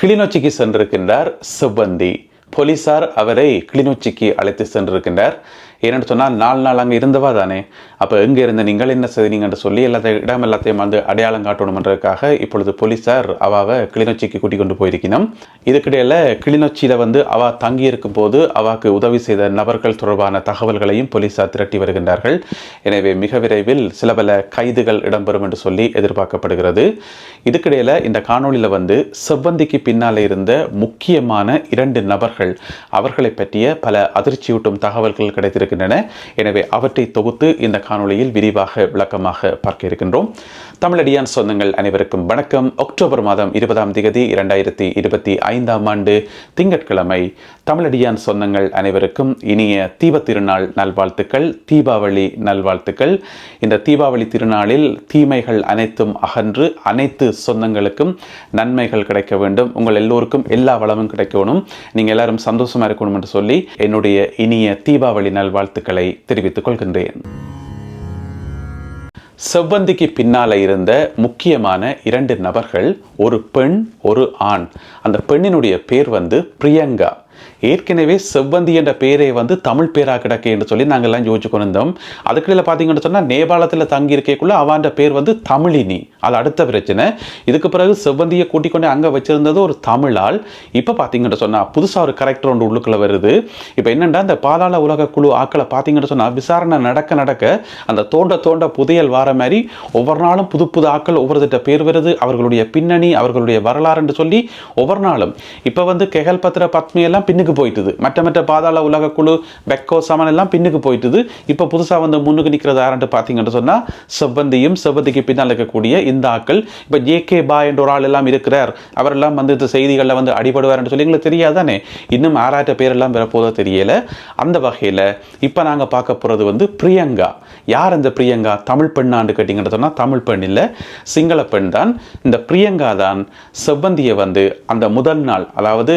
கிளிநொச்சிக்கு சென்றிருக்கின்றார் செவ்வந்தி. போலீசார் அவரை கிளிநொச்சிக்கு அழைத்து சென்றிருக்கின்றார். ஏன்னு சொன்னால் நாலு நாள் அங்கே இருந்தவா தானே. அப்போ எங்கே இருந்த நீங்கள் என்ன செய்தீங்கன்னு சொல்லி எல்லாத்தையும் இடம் எல்லாத்தையும் வந்து அடையாளம் காட்டணுமன்றதுக்காக இப்பொழுது போலீசார் அவாவை கிளிநொச்சிக்கு கூட்டிக் கொண்டு போயிருக்கணும் இதுக்கிடையில் கிளிநொச்சியில் வந்து அவா தங்கியிருக்கும் போது அவாக்கு உதவி செய்த நபர்கள் தொடர்பான தகவல்களையும் போலீசார் திரட்டி வருகின்றார்கள். எனவே மிக விரைவில் சில பல கைதுகள் இடம்பெறும் என்று சொல்லி எதிர்பார்க்கப்படுகிறது. இதுக்கிடையில் இந்த காணொளியில் வந்து செவ்வந்திக்கு பின்னாலே இருந்த முக்கியமான இரண்டு நபர்கள் அவர்களை பற்றிய பல அதிர்ச்சியூட்டும் தகவல்கள் கிடைத்திருக்கு இருக்கின்றன எனவே அவற்றை தொகுத்து இந்த காணொளியில் விரிவாக விளக்கமாக பார்க்க இருக்கின்றோம். தமிழடியான் சொந்தங்கள் அனைவருக்கும் வணக்கம். அக்டோபர் மாதம் இருபதாம் திகதி இரண்டாயிரத்தி இருபத்தி ஐந்தாம் ஆண்டு திங்கட்கிழமை தமிழடியான் சொந்தங்கள் அனைவருக்கும் இனிய தீப திருநாள் நல்வாழ்த்துக்கள் தீபாவளி நல்வாழ்த்துக்கள். இந்த தீபாவளி திருநாளில் தீமைகள் அனைத்தும் அகன்று அனைத்து சொந்தங்களுக்கும் நன்மைகள் கிடைக்க வேண்டும். உங்கள் எல்லோருக்கும் எல்லா வளமும் கிடைக்கணும். நீங்கள் எல்லாரும் சந்தோஷமா இருக்கணும் என்று சொல்லி என்னுடைய இனிய தீபாவளி நல்வாழ்த்துக்களை தெரிவித்துக் கொள்கின்றேன். செவ்வந்திக்கு பின்னால இருந்த முக்கியமான இரண்டு நபர்கள் ஒரு பெண் ஒரு ஆண். அந்த பெண்ணினுடைய பேர் வந்து பிரியங்கா. ஏற்கனவே செவ்வந்தி என்ற பேரை வந்து தமிழ் பேராக கிடக்கு என்று சொல்லி நாங்கள் எல்லாம் யோசிச்சு கொண்டிருந்தோம். அதுக்குள்ள பார்த்தீங்கன்னு சொன்னால் நேபாளத்தில் தங்கி இருக்கக்குள்ள அவாண்ட பேர் வந்து தமிழினி. அது அடுத்த பிரச்சனை. இதுக்கு பிறகு செவ்வந்தியை கூட்டிக் கொண்டு அங்கே வச்சிருந்தது ஒரு தமிழால். இப்போ பார்த்தீங்கன்னு சொன்னால் புதுசாக ஒரு கரெக்டர் ஒன்று உள்ளுக்குள்ள வருது. இப்போ என்னென்னா இந்த பாதாள உலக குழு ஆக்களை பார்த்தீங்கன்னு சொன்னால் விசாரணை நடக்க நடக்க அந்த தோண்ட தோண்ட புதையல் வார மாதிரி ஒவ்வொரு நாளும் புது புது ஆக்கள் ஒவ்வொரு திட்ட பேர் வருது. அவர்களுடைய பின்னணி அவர்களுடைய வரலாறு என்று சொல்லி ஒவ்வொரு நாளும். இப்போ வந்து கெகல் பத்திர பத்மி எல்லாம் பின்னுக்கு போயிட்டுது. மற்ற மற்ற பாதாள உலக குழு பெக்கோ சமன் எல்லாம் பின்னுக்கு போயிட்டுது. இப்போ புதுசாக வந்து முன்னுக்கு நிற்கிறது யாருன்ட்டு பார்த்தீங்கன்னு சொன்னால் செவ்வந்தியும் செவ்வந்திக்கு பின்னால் இருக்கக்கூடிய இந்த ஆக்கள் இப்போ ஜே கே பா என்ற ஒரு ஆள் எல்லாம் இருக்கிறார். அவரெல்லாம் வந்து இந்த செய்திகளில் வந்து அடிபடுவார்னு சொல்லி எங்களுக்கு தெரியாதானே? இன்னும் ஆறாயிரம் பேரெல்லாம் பெறப்போதோ தெரியல. அந்த வகையில் இப்போ நாங்கள் பார்க்க போகிறது வந்து பிரியங்கா. யார் அந்த பிரியங்கா? தமிழ் பெண்ணாண்டு கேட்டிங்கன்னு சொன்னால் தமிழ் பெண் இல்லை சிங்கள பெண் தான். இந்த பிரியங்கா தான் செவ்வந்தியை வந்து அந்த முதல் நாள் அதாவது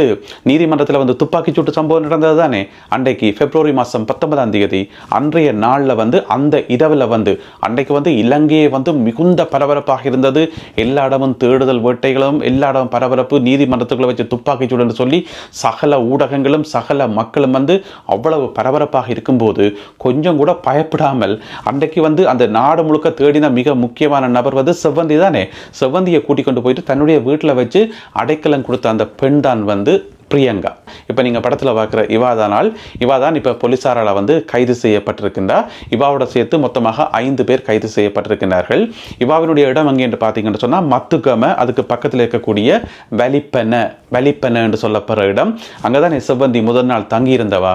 நீதிமன்றத்தில் வந்து துப்பாக்கி துப்பாக்கி சூட்டு சம்பவம் நடந்தது தானே அன்றைக்கு பிப்ரவரி மாதம் பத்தொன்பதாம் தேதி அன்றைய நாளில் வந்து அந்த இரவில் வந்து அன்றைக்கு வந்து இலங்கையை வந்து மிகுந்த பரபரப்பாக இருந்தது. எல்லா இடமும் தேடுதல் வேட்டைகளும் எல்லா இடமும் பரபரப்பு நீதிமன்றத்துக்குள்ளே வச்சு துப்பாக்கி சூடுன்னு சொல்லி சகல ஊடகங்களும் சகல மக்களும் வந்து அவ்வளவு பரபரப்பாக இருக்கும்போது கொஞ்சம் கூட பயப்படாமல் அன்றைக்கு வந்து அந்த நாடு முழுக்க தேடின மிக முக்கியமான நபர் வந்து செவ்வந்தி தானே? செவ்வந்தியை கூட்டிக் கொண்டு போயிட்டு தன்னுடைய வீட்டில் வச்சு அடைக்கலம் கொடுத்த அந்த பெண் தான் வந்து பிரியங்கா. இப்போ நீங்கள் படத்தில் பார்க்குற இவா தானால் இவா தான் இப்போ போலீஸாரால் வந்து கைது செய்யப்பட்டிருக்கின்றார் இவாவோட சேர்த்து மொத்தமாக ஐந்து பேர் கைது செய்யப்பட்டிருக்கிறார்கள் இவாவினுடைய இடம் அங்கே என்று பார்த்தீங்கன்னு சொன்னால் மத்துக்கம அதுக்கு பக்கத்தில் இருக்கக்கூடிய வலிப்பென வலிப்பென என்று சொல்லப்படுற இடம். அங்கே தான் செவ்வந்தி முதல் நாள் தங்கியிருந்தவா?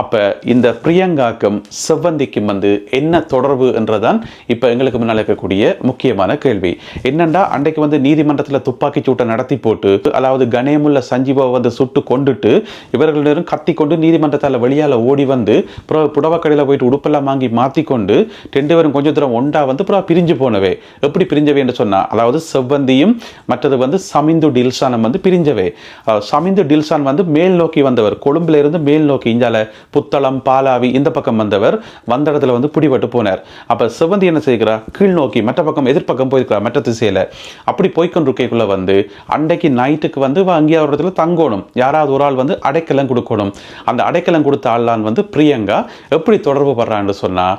அப்போ இந்த பிரியங்காக்கும் செவ்வந்திக்கும் வந்து என்ன தொடர்பு என்றதான் இப்போ எங்களுக்கு முன்னால் இருக்கக்கூடிய முக்கியமான கேள்வி. என்னண்டா அன்றைக்கு வந்து நீதிமன்றத்தில் துப்பாக்கி சூட்டை நடத்தி போட்டு அதாவது கணேமுள்ள சஞ்சீவா வந்து சுட்டு கொண்டுட்டு இவர்களிடம் கத்தி கொண்டு நீதிமன்றத்தால் வெளியால் ஓடி வந்து அப்புறம் புடவக்கடையில் போயிட்டு உடுப்பெல்லாம் வாங்கி மாற்றி கொண்டு ரெண்டு பேரும் கொஞ்சம் தூரம் ஒண்டா வந்து அப்புறம் பிரிஞ்சு போனவே. எப்படி பிரிஞ்சவே என்று சொன்னால் அதாவது செவ்வந்தியும் மற்றது வந்து சமிந்து டில்சானம் வந்து பிரிஞ்சவே. சமிந்து டில்சான் வந்து மேல் நோக்கி வந்தவர் கொழும்புல இருந்து மேல் நோக்கி இஞ்சால புத்தளம் பாலாவி இந்த பக்கம் வந்தவர் வந்த இடத்துல வந்து பிடிபட்டு போனார். அப்ப செவ்வந்தி என்ன செய்கிறா? கீழ் நோக்கி மற்ற பக்கம் எதிர்ப்பக்கம் போயிருக்கிறா மற்ற திசையில் அப்படி போய்க்கொண்டிருக்கைக்குள்ள வந்து அன்றைக்கு நைட்டுக்கு வந்து இவ ஒரு இடத்துல தங்கணும். யாராவது ஒரு ஆள் வந்து அடைக்கலம் கொடுக்கணும். அந்த அடைக்கலம் கொடுத்த ஆள்லான் வந்து பிரியங்கா. எப்படி தொடர்பு படுறான்னு சொன்னால்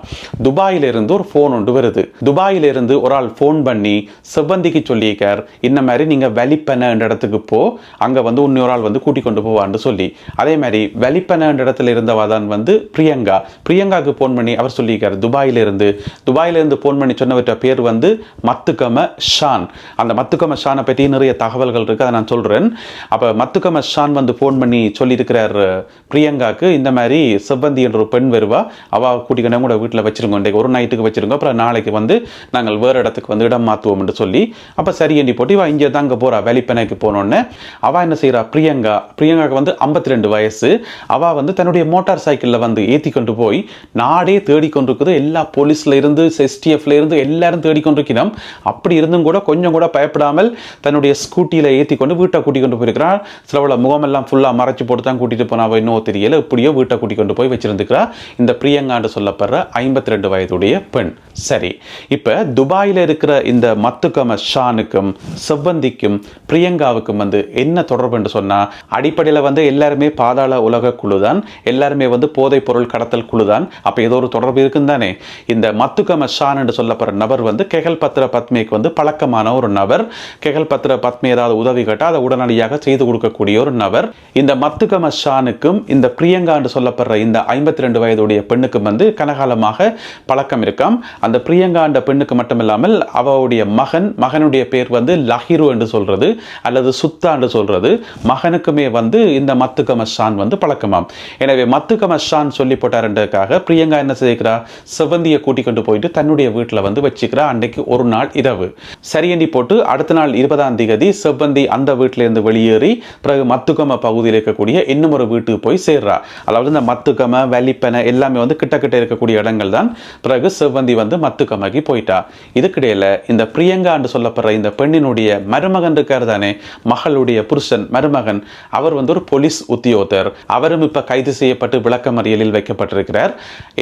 துபாயிலிருந்து ஒரு ஃபோன் ஒன்று வருது. துபாயிலிருந்து ஒரு ஆள் ஃபோன் பண்ணி செவ்வந்திக்கு சொல்லியிருக்கார் இந்த மாதிரி நீங்கள் வெளிப்பனன்ற இடத்துக்கு போ அங்கே வந்து இன்னொரு ஆள் வந்து கூட்டிக் கொண்டு போவான்னு சொல்லி. அதே மாதிரி வெளிப்பனன்ற இடத்துல இருந்தவா தான் வந்து பிரியங்கா. பிரியங்காவுக்கு ஃபோன் பண்ணி அவர் சொல்லியிருக்கார் துபாயிலிருந்து. துபாயிலிருந்து ஃபோன் பண்ணி சொன்னவற்ற பேர் வந்து மத்துக்கம ஷான். அந்த மத்துக்கம ஷானை பற்றி நிறைய தகவல்கள் இருக்குது அதை நான் சொல்கிறேன் அப்போ மத்துக்கம ஷான் வந்து ஃபோன் பண்ணி சொல்லியிருக்கிறார் பிரியங்காக்கு. இந்த மாதிரி செவ்வந்தி என்ற ஒரு பெண் வருவா. அவ கூட்டிக்கணும் கூட வீட்டில் வச்சிருங்க இன்றைக்கு ஒரு நைட்டுக்கு வச்சிருங்க அப்புறம் நாளைக்கு வந்து நாங்கள் வேறு இடத்துக்கு வந்து இடம் மாற்றுவோம் என்று சொல்லி அப்போ சரி எண்ணி போட்டு இவள் இங்கே தாங்க போகிறா வெளிப்பனைக்கு போனோடனே அவ என்ன செய்கிறா பிரியங்கா பிரியங்காவுக்கு வந்து ஐம்பத்தி ரெண்டு வயசு. அவள் வந்து தன்னுடைய மோட்டார் சைக்கிளில் வந்து ஏற்றி கொண்டு போய் நாடே தேடிக்கொண்டிருக்குது எல்லா போலீஸில் இருந்து எஸ்டிஎஃப்ல இருந்து எல்லாரும் தேடிக்கொண்டிருக்கிறோம் அப்படி இருந்தும் கூட கொஞ்சம் கூட பயப்படாமல் தன்னுடைய ஸ்கூட்டியில் ஏற்றி கொண்டு வீட்டை கூட்டி கொண்டு போயிருக்கிறார் சிலவள முகம் முகமெல்லாம் ஃபுல்லாக மறைச்சு போட்டு தான் கூட்டிகிட்டு போனாவோ இன்னும் தெரியல. இப்படியோ வீட்டை கூட்டி கொண்டு போய் வச்சிருந்துக்கிறா இந்த பிரியங்கான்னு சொல்லப்படுற ஐம்பத்தி ரெண்டு வயதுடைய பெண். சரி இப்போ துபாயில் இருக்கிற இந்த மத்துக்கம ஷானுக்கும் செவ்வந்திக்கும் பிரியங்காவுக்கும் வந்து என்ன தொடர்புன்னு சொன்னால் அடிப்படையில் வந்து எல்லாருமே பாதாள உலக குழு தான் எல்லாருமே வந்து போதைப் பொருள் கடத்தல் குழு தான் அப்போ ஏதோ ஒரு தொடர்பு இருக்குன்னு தானே. இந்த மத்துக்கம ஷான் என்று சொல்லப்படுற நபர் வந்து கெகல் பத்திர பத்மேக்கு வந்து பழக்கமான ஒரு நபர். கெகல் பத்திர பத்மி ஏதாவது உதவி கேட்டால் அதை உடனடியாக செய்து கொடுக்கக்கூடிய ஒரு நபர். அவர் இந்த மத்துகம ஷானுக்கும் இந்த பிரியங்கா என்று சொல்லப்படுற இந்த ஐம்பத்தி ரெண்டு வயதுடைய பெண்ணுக்கும் வந்து கனகாலமாக பழக்கம் இருக்காம். அந்த பிரியங்கா என்ற பெண்ணுக்கு மட்டுமில்லாமல் அவருடைய மகன் மகனுடைய பேர் வந்து லஹிரு என்று சொல்றது அல்லது சுத்தா என்று சொல்றது மகனுக்குமே வந்து இந்த மத்துகம ஷான் வந்து பழக்கமாம். எனவே மத்துகம ஷான் சொல்லி போட்டார்ன்றதுக்காக பிரியங்கா என்ன செய்கிறா? செவந்தியை கூட்டிக் கொண்டு போயிட்டு தன்னுடைய வீட்டில் வந்து வச்சுக்கிறா அன்றைக்கு ஒரு நாள் இரவு. சரியண்டி போட்டு அடுத்த நாள் இருபதாம் தேதி செவ்வந்தி அந்த வீட்டிலேருந்து வெளியேறி பிறகு மத்துக மத்துக்கம பகுதியில் இருக்கக்கூடிய இன்னும் ஒரு வீட்டுக்கு போய் சேர்றா. அதாவது இந்த மத்துக்கம வலிப்பனை எல்லாமே வந்து கிட்ட கிட்ட இருக்கக்கூடிய இடங்கள் தான் பிறகு செவ்வந்தி வந்து மத்துக்கமைக்கு போயிட்டா. இதுக்கிடையில இந்த பிரியங்கா என்று சொல்லப்படுற இந்த பெண்ணினுடைய மருமகன் இருக்கார் தானே மகளுடைய புருஷன் மருமகன். அவர் வந்து ஒரு போலீஸ் உத்தியோகத்தர். அவரும் இப்ப கைது செய்யப்பட்டு விளக்கமறியலில் வைக்கப்பட்டிருக்கிறார்.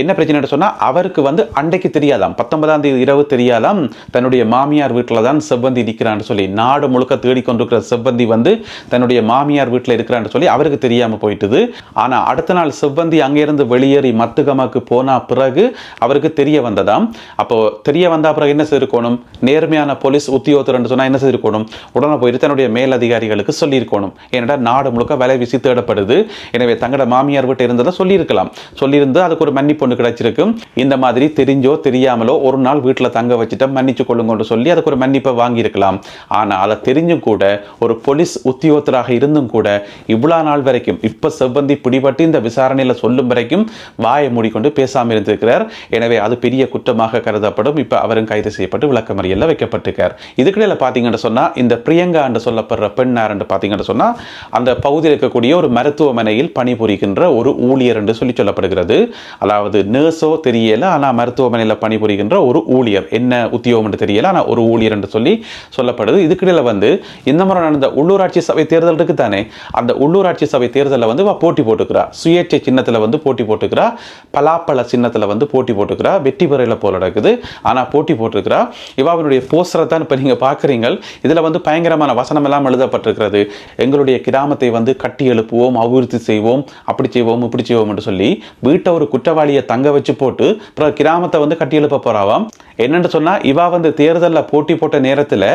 என்ன பிரச்சனை சொன்னா அவருக்கு வந்து அன்றைக்கு தெரியாதாம். பத்தொன்பதாம் தேதி இரவு தெரியாதாம். தன்னுடைய மாமியார் வீட்டில் தான் செவ்வந்தி நிற்கிறான்னு சொல்லி நாடு முழுக்க தேடிக்கொண்டிருக்கிற செவ்வந்தி வந்து தன்னுடைய மாமியார் வீட்டில் இருக்கிறான்னு சொல்லி அவருக்கு தெரியாமல் போயிட்டுது. ஆனால் அடுத்த நாள் செவ்வந்தி அங்கேருந்து வெளியேறி மத்துகமாக்கு போனால் பிறகு அவருக்கு தெரிய வந்ததாம். அப்போ தெரிய வந்தா பிறகு என்ன செய்திருக்கணும்? நேர்மையான போலீஸ் உத்தியோகத்தர் சொன்னால் என்ன செய்திருக்கணும்? உடனே போயிட்டு தன்னுடைய மேலதிகாரிகளுக்கு சொல்லியிருக்கணும். ஏன்னா நாடு முழுக்க வேலை வீசி தேடப்படுது. எனவே தங்களோட மாமியார் வீட்டு இருந்ததை சொல்லியிருக்கலாம். சொல்லியிருந்து அதுக்கு ஒரு மன்னிப்பு ஒன்று கிடைச்சிருக்கும் இந்த மாதிரி தெரிஞ்சோ தெரியாமலோ ஒரு நாள் வீட்டில் தங்க வச்சுட்டு மன்னிச்சு கொள்ளுங்கன்னு சொல்லி அதுக்கு ஒரு மன்னிப்பை வாங்கியிருக்கலாம். ஆனால் அதை தெரிஞ்சும் கூட ஒரு போலீஸ் உத்தியோகத்தராக இருந்தும் கூட இவ்வளோ நாள் வரைக்கும் இப்போ செவ்வந்தி பிடிபட்டு இந்த விசாரணையில் சொல்லும் வரைக்கும் வாயை மூடிக்கொண்டு பேசாமல் இருந்திருக்கிறார். எனவே அது பெரிய குற்றமாக கருதப்படும். இப்போ அவரும் கைது செய்யப்பட்டு விளக்கமறியலில் வைக்கப்பட்டிருக்கார். இதுக்கிடையில் பார்த்தீங்கன்னு சொன்னால் இந்த பிரியங்கா என்று சொல்லப்படுற பெண்ணார் என்று பார்த்தீங்கன்னு சொன்னால் அந்த பகுதியில் இருக்கக்கூடிய ஒரு மருத்துவமனையில் பணிபுரிகின்ற ஒரு ஊழியர் என்று சொல்லி சொல்லப்படுகிறது. அதாவது நர்ஸோ தெரியல ஆனால் மருத்துவமனையில் பணிபுரிகின்ற ஒரு ஊழியர். என்ன உத்தியோகம் என்று தெரியல ஆனால் ஒரு ஊழியர் என்று சொல்லி சொல்லப்படுது. இதுக்கிடையில் வந்து இந்த முறை நடந்த உள்ளூராட்சி சபை தேர்தல் இருக்கு தானே அந்த உள்ளூராட்சி சபை தேர்தலில் வந்து இவ போட்டி போட்டுக்கிறா. சுயேட்சை சின்னத்தில் வந்து போட்டி போட்டுக்கிறா. பலாப்பழ சின்னத்தில் வந்து போட்டி போட்டுக்கிறா. வெற்றி பெறையில் போல நடக்குது. ஆனால் போட்டி போட்டிருக்கிறா. அவருடைய போஸ்டரை தான் இப்போ நீங்கள் பார்க்குறீங்க இதில் வந்து பயங்கரமான வசனம் எல்லாம் எழுதப்பட்டிருக்கிறது. எங்களுடைய கிராமத்தை வந்து கட்டி எழுப்புவோம் அபிவிருத்தி செய்வோம் அப்படி செய்வோம் இப்படி செய்வோம் என்று சொல்லி வீட்டை ஒரு குற்றவாளியை தங்க வச்சு போட்டு அப்புறம் கிராமத்தை வந்து கட்டி எழுப்ப போறாவாம். என்னென்னு சொன்னால் இவா வந்து தேர்தலில் போட்டி போட்ட நேரத்தில்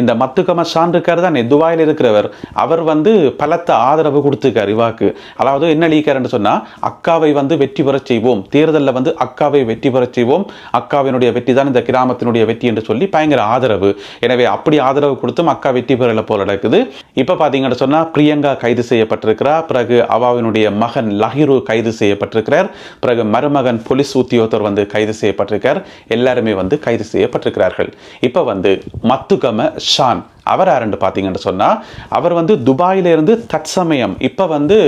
இந்த மத்துக்கம ஷான் இருக்கார் தான் துபாயில் இருக்கிறவர். அவர் வந்து பலத்த ஆதரவு கொடுத்துருக்கார் இவாக்கு. அதாவது என்ன லீக்காருன்னு சொன்னால் அக்காவை வந்து வெற்றி பெறச் செய்வோம். தேர்தலில் வந்து அக்காவை வெற்றி பெறச் செய்வோம். அக்காவினுடைய வெற்றி தான் இந்த கிராமத்தினுடைய வெற்றி என்று சொல்லி பயங்கர ஆதரவு. எனவே அப்படி ஆதரவு கொடுத்தும் அக்கா வெற்றி பெறல போல நடக்குது. இப்போ பார்த்தீங்கன்னு சொன்னால் பிரியங்கா கைது செய்யப்பட்டிருக்கிறார் பிறகு அவாவினுடைய மகன் லஹிரு கைது செய்யப்பட்டிருக்கிறார். பிறகு மருமகன் போலீஸ் உத்தியோகத்தர் வந்து கைது செய்யப்பட்டிருக்கார். எல்லாருமே வந்து கைது செய்யப்பட்டிருக்கிறார்கள். இப்போ வந்து மத்துகம ஷான் அவர் யாருன்னு பார்த்தீங்கன்னு சொன்னால் அவர் வந்து துபாயிலிருந்து தற்சமயம் இப்போ வந்து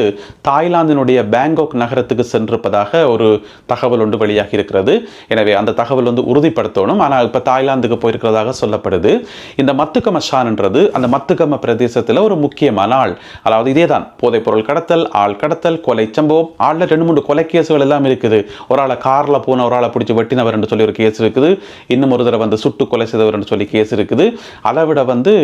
தாய்லாந்தினுடைய பேங்காக் நகரத்துக்கு சென்றிருப்பதாக ஒரு தகவல் ஒன்று வெளியாகி இருக்கிறது. எனவே அந்த தகவல் வந்து உறுதிப்படுத்தணும். ஆனால் இப்போ தாய்லாந்துக்கு போயிருக்கிறதாக சொல்லப்படுது. இந்த மத்துக்கம ஷான்ன்றது அந்த மத்துக்கம பிரதேசத்தில் ஒரு முக்கியமான ஆள். அதாவது இதே தான் போதைப் பொருள் கடத்தல் ஆள் கடத்தல் கொலை சம்பவம் ஆளில் ரெண்டு மூணு கொலை கேஸுகள் எல்லாம் இருக்குது. ஒரு ஆளை காரில் போன ஒரு ஆளை பிடிச்சி வெட்டினவர் என்று சொல்லி ஒரு கேஸ் இருக்குது. இன்னும் ஒரு தடவை வந்து சுட்டு கொலை செய்தவர் என்று சொல்லி கேஸ் இருக்குது. அதை விட வந்து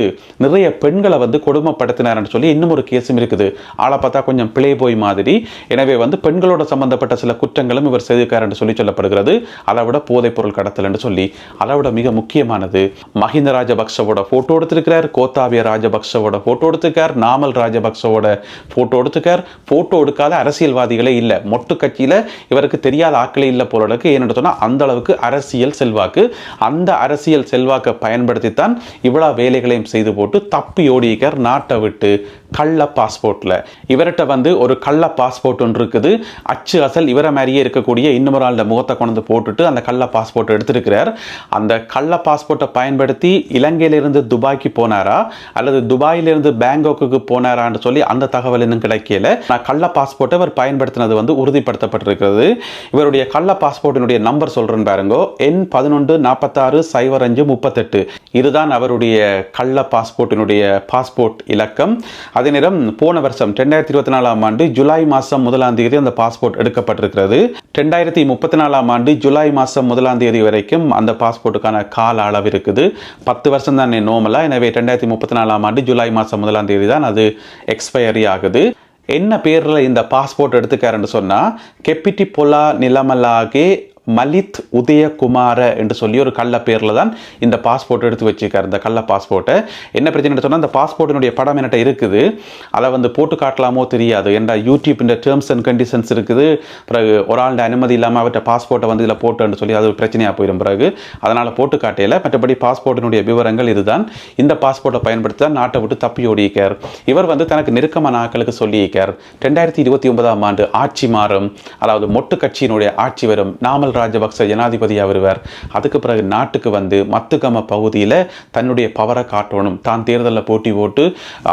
நிறைய பெண்களை வந்து கொடுமைப்படுத்தினார்னு சொல்லி இன்னும் ஒரு கேஸும் இருக்குது. ஆளை பார்த்தா கொஞ்சம் பிளே போய் மாதிரி. எனவே வந்து பெண்களோட சம்பந்தப்பட்ட சில குற்றங்களும் இவர் செய்திருக்கார் என்று சொல்லி சொல்லப்படுகிறது. அதை விட போதைப் பொருள் கடத்தல் என்று சொல்லி. அதை விட மிக முக்கியமானது மஹிந்த ராஜபக்சவோட போட்டோ எடுத்திருக்கிறார் கோத்தாபிய ராஜபக்சவோட போட்டோ எடுத்திருக்கார் நாமல் ராஜபக்சவோட போட்டோ எடுத்திருக்கார். போட்டோ எடுக்காத அரசியல்வாதிகளே இல்லை. மொட்டு கட்சியில் இவருக்கு தெரியாத ஆக்களே இல்லை போல இருக்கு ஏன்னு சொன்னால் அந்த அளவுக்கு அரசியல் செல்வாக்கு. அந்த அரசியல் செல்வாக்கை பயன்படுத்தித்தான் இவ்வளவு வேலைகளையும் செய்து போட்டு தப்பி ஓடியிருக்கார் நாட்டை விட்டு கள்ள பாஸ்போர்ட்டில் இவர்கிட்ட வந்து ஒரு கள்ள பாஸ்போர்ட் ஒன்று இருக்குது. அச்சு அசல் இவரை மாதிரியே இருக்கக்கூடிய இன்னொரு ஆளோட முகத்தை கொண்டு போட்டுட்டு அந்த கள்ள பாஸ்போர்ட் எடுத்திருக்கிறார். அந்த கள்ள பாஸ்போர்ட்டை பயன்படுத்தி இலங்கையிலிருந்து துபாய்க்கு போனாரா? அல்லது துபாயிலிருந்து பேங்காக்குக்கு போனாரான்னு சொல்லி அந்த தகவல் இன்னும் கிடைக்கல. நான் கள்ள பாஸ்போர்ட்டை இவர் பயன்படுத்தினது வந்து உறுதிப்படுத்தப்பட்டிருக்கிறது. இவருடைய கள்ள பாஸ்போர்ட்டினுடைய நம்பர் சொல்கிறேன் பாருங்க. எண் பதினொன்று நாற்பத்தாறு சைபர் அஞ்சு முப்பத்தெட்டு. இதுதான் அவருடைய கள்ள கள்ள பாஸ்போர்ட்டினுடைய பாஸ்போர்ட் இலக்கம். அதே நேரம் போன வருஷம் ரெண்டாயிரத்தி இருபத்தி நாலாம் ஆண்டு ஜூலை மாதம் முதலாம் தேதி அந்த பாஸ்போர்ட் எடுக்கப்பட்டிருக்கிறது. ரெண்டாயிரத்தி முப்பத்தி நாலாம் ஆண்டு ஜூலை மாதம் முதலாம் தேதி வரைக்கும் அந்த பாஸ்போர்ட்டுக்கான கால அளவு இருக்குது. பத்து வருஷம் தான் நோமலாக எனவே ரெண்டாயிரத்தி முப்பத்தி நாலாம் ஆண்டு ஜூலை மாதம் முதலாம் தேதி தான் அது எக்ஸ்பயரி ஆகுது. என்ன பேரில் இந்த பாஸ்போர்ட் எடுத்துக்காருன்னு சொன்னால் கெப்பிட்டி பொலா நிலமலாகே மலித் உதயகுமார என்று சொல்லி ஒரு கள்ள பேரில் தான் இந்த பாஸ்போர்ட் எடுத்து வச்சுக்கார் இந்த கள்ள பாஸ்போர்ட்டை என்ன பிரச்சனை சொன்னால் அந்த பாஸ்போர்ட்டினுடைய படம் என்கிட்ட இருக்குது. அதை வந்து போட்டு காட்டலாமோ தெரியாது. ஏன்டா யூடியூப் இந்த டேர்ம்ஸ் அண்ட் கண்டிஷன்ஸ் இருக்குது. பிறகு ஒரு ஆளுடைய அனுமதி இல்லாமல் அவர்கிட்ட பாஸ்போர்ட்டை வந்து இதில் போட்டுன்னு சொல்லி அது ஒரு பிரச்சனையாக போயிடும் பிறகு. அதனால் போட்டு காட்டையில் மற்றபடி பாஸ்போர்ட்டினுடைய விவரங்கள் இதுதான். இந்த பாஸ்போர்ட்டை பயன்படுத்தி தான் நாட்டை விட்டு தப்பி ஓடியிருக்கார். இவர் வந்து தனக்கு நெருக்கமான ஆக்களுக்கு சொல்லியிருக்கார். ரெண்டாயிரத்தி இருபத்தி ஒன்பதாம் ஆண்டு ஆட்சி மாறும். அதாவது மொட்டு கட்சியினுடைய ஆட்சி வரும். நாமல் ராஜபக்ச ஜனாதிபதியாக வருவார் அதுக்கு பிறகு நாட்டுக்கு வந்து மத்துக்கம பகுதியில் தன்னுடைய பவரை காட்டணும். தான் தேர்தலில் போட்டி போட்டு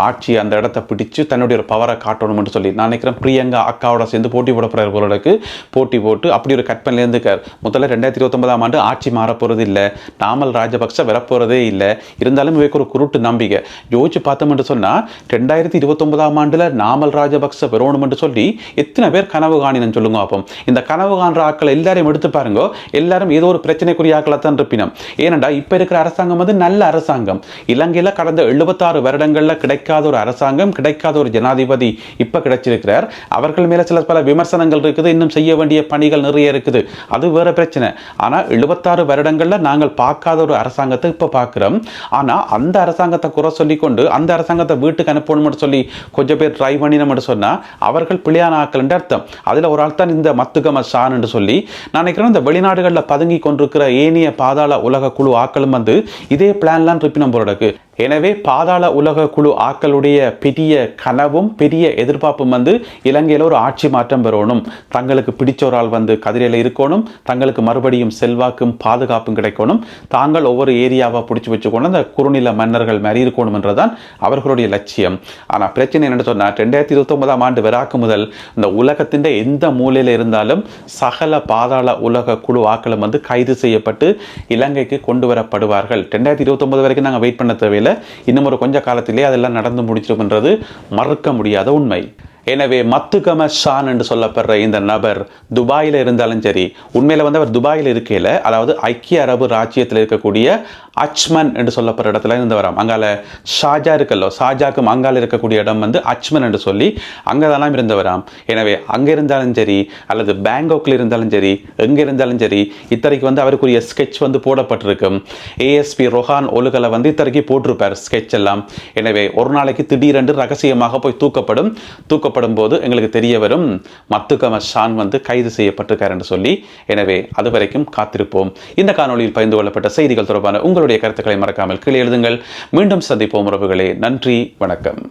ஆட்சி அந்த இடத்த பிடிச்சு தன்னுடைய ஒரு பவரை காட்டணும்னு சொல்லி. நான் நினைக்கிறேன் பிரியங்கா அக்காவோட சேர்ந்து போட்டி போட போகிறவர்களுக்கு போட்டி போட்டு அப்படி ஒரு கற்பனையிலேருந்து முதல்ல ரெண்டாயிரத்தி இருபத்தொன்பதாம் ஆண்டு ஆட்சி மாறப்போகிறது இல்லை. நாமல் ராஜபக்ச வரப்போகிறதே இல்லை. இருந்தாலும் இவைக்கு ஒரு குருட்டு நம்பிக்கை. யோசிச்சு பார்த்தோம்னு சொன்னால் ரெண்டாயிரத்தி இருபத்தொன்பதாம் ஆண்டில் நாமல் ராஜபக்ச வரணும்னு சொல்லி எத்தனை பேர் கனவு காணினு சொல்லுங்க அப்போ இந்த கனவு காண்ற ஆக்கள் எல்லாரையும் எடுத்து பாருங்க எல்லாரும் ஏதோ ஒரு பிரச்சனைக்குரியாக்களை தான் இருப்பினோம். ஏனண்டா இப்போ இருக்கிற அரசாங்கம் வந்து நல்ல அரசாங்கம். இலங்கையில் கடந்த எழுபத்தாறு வருடங்களில் கிடைக்காத ஒரு அரசாங்கம் கிடைக்காத ஒரு ஜனாதிபதி இப்போ கிடைச்சிருக்கிறார். அவர்கள் மேலே சில பல விமர்சனங்கள் இருக்குது இன்னும் செய்ய வேண்டிய பணிகள் நிறைய இருக்குது. அது வேற பிரச்சனை. ஆனால் எழுபத்தாறு வருடங்களில் நாங்கள் பார்க்காத ஒரு அரசாங்கத்தை இப்போ பார்க்குறோம். ஆனால் அந்த அரசாங்கத்தை குறை சொல்லி கொண்டு அந்த அரசாங்கத்தை வீட்டுக்கு அனுப்பணும்னு சொல்லி கொஞ்சம் பேர் ட்ரை பண்ணினோம்னு சொன்னால் அவர்கள் பிள்ளையான ஆக்கள் அர்த்தம். அதில் ஒரு ஆள் தான் இந்த மத்துகம ஷான் என்று சொல்லி நான் நினைக்கிறேன் இந்த வெளிநாடுகளில் பதுங்கி கொண்டிருக்கிற ஏனிய பாதாள உலக குழு ஆக்களும் வந்து இதே பிளான்லாம் ரிப்பினம் போறதுக்கு எனவே பாதாள உலக குழு ஆக்களுடைய பெரிய கனவும் பெரிய எதிர்பார்ப்பும் வந்து இலங்கையில் ஒரு ஆட்சி மாற்றம் பெறணும். தங்களுக்கு பிடிச்சோரால் வந்து கதிரையில் இருக்கணும். தங்களுக்கு மறுபடியும் செல்வாக்கும் பாதுகாப்பும் கிடைக்கணும். தாங்கள் ஒவ்வொரு ஏரியாவாக பிடிச்சி வச்சுக்கணும். அந்த குறுநில மன்னர்கள் மாதிரி இருக்கணும் என்றதான் அவர்களுடைய லட்சியம். ஆனால் பிரச்சனை என்னென்னு சொன்னால் ரெண்டாயிரத்தி இருபத்தொன்பதாம் ஆண்டு வராக்கு முதல் இந்த உலகத்தின் எந்த மூலையில் இருந்தாலும் சகல பாதாள உலக குழு ஆக்களும் வந்து கைது செய்யப்பட்டு இலங்கைக்கு கொண்டு வரப்படுவார்கள். ரெண்டாயிரத்தி இருபத்தொன்பது வரைக்கும் நாங்கள் வெயிட் பண்ண தேவையில்லை. இன்னும் ஒரு கொஞ்ச காலத்திலே அதெல்லாம் நடந்து முடிச்சிரும்ன்றது மறுக்க முடியாத உண்மை. எனவே மத்துகம ஷான் என்று சொல்லப்படுற இந்த நபர் துபாயில் இருந்தாலும் சரி உண்மையில் வந்து அவர் துபாயில் இருக்கையில் அதாவது ஐக்கிய அரபு ராஜ்யத்தில் இருக்கக்கூடிய அச்மன் என்று சொல்லப்படுற இடத்துல இருந்து வராம் அங்கால ஷாஜா இருக்கல்லோ ஷாஜாக்கும் அங்கால இருக்கக்கூடிய இடம் வந்து அச்மன் என்று சொல்லி அங்கே தானாம் இருந்து வராம் எனவே அங்கே இருந்தாலும் சரி அல்லது பேங்காக்கில் இருந்தாலும் சரி எங்கே இருந்தாலும் சரி இத்தரைக்கு வந்து அவருக்குரிய ஸ்கெட்ச் வந்து போடப்பட்டிருக்கும். ஏஎஸ்பி ரொஹான் ஒழுகலை வந்து இத்தரைக்கு போட்டிருப்பார் ஸ்கெட்ச் எல்லாம். எனவே ஒரு நாளைக்கு திடீரென்று ரகசியமாக போய் தூக்கப்படும் தூக்கப்படும் போது எங்களுக்கு தெரிய வரும் மத்துகம ஷான் வந்து கைது செய்யப்பட்டிருக்கார் என்று சொல்லி. எனவே அது வரைக்கும் காத்திருப்போம். இந்த காணொளியில் பகிர்ந்து கொள்ளப்பட்ட செய்திகள் தொடர்பான உங்களுடைய கருத்துக்களை மறக்காமல் கீழே எழுதுங்கள். மீண்டும் சந்திப்போம் உறவுகளே. நன்றி வணக்கம்.